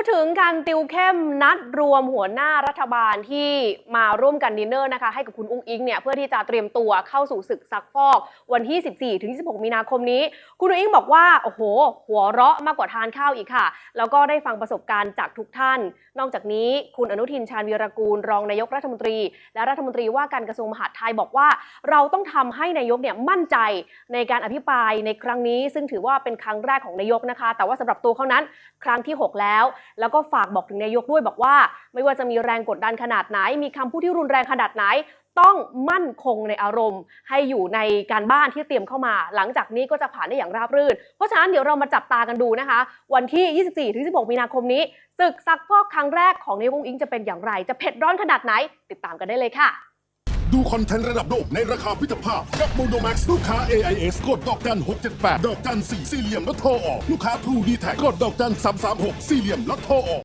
พูดถึงการติวเข้มนัดรวมหัวหน้ารัฐบาลที่มาร่วมกันดินเนอร์นะคะให้กับคุณอุ้งอิงเนี่ยเพื่อที่จะเตรียมตัวเข้าสู่ศึกซักฟอก วันที่ 14 ถึง26มีนาคมนี้ คุณอุ้งอิงบอกว่า โอ้โห หัวเราะมากกว่าทานข้าวอีกค่ะ แล้วก็ได้ฟังประสบการณ์จากทุกท่าน นอกจากนี้คุณอนุทินชาญวีรกูลรองนายกรัฐมนตรี และรัฐมนตรีว่าการกระทรวงมหาดไทยบอกว่า เราต้องทำให้นายกเนี่ยมั่นใจในการอภิปรายในครั้งนี้ ซึ่งถือว่าเป็นครั้งแรกของนายกนะคะ แต่ว่าสำหรับตัวเขานั้นครั้งที่ 6 แล้ว แล้วก็ฝากบอกถึงนายกด้วยบอกว่า ไม่ว่าจะมีแรงกดดันขนาดไหน มีคำพูดที่รุนแรงขนาดไหน ต้องมั่นคงในอารมณ์ ให้อยู่ในการบ้านที่เตรียมเข้ามา หลังจากนี้ก็จะผ่านได้อย่างราบรื่น เพราะฉะนั้นเดี๋ยวเรามาจับตากันดูนะคะ วันที่ 24-16 มีนาคมนี้ศึกซักพอกครั้งแรกของนายกองอิงจะเป็นอย่างไร จะเผ็ดร้อนขนาดไหน ติดตามกันได้เลยค่ะ ดูคอนเทนต์ระดับโลกในราคาพิจภาพ กับโมโนแม็กซ์ลูกค้า AIS กดดอกจัน 678 ดอกจัน4สี่เหลี่ยมแล้วโทรออก ลูกค้า True d t แทกดดอกจัน336 สี่เหลี่ยมแล้วโทรออก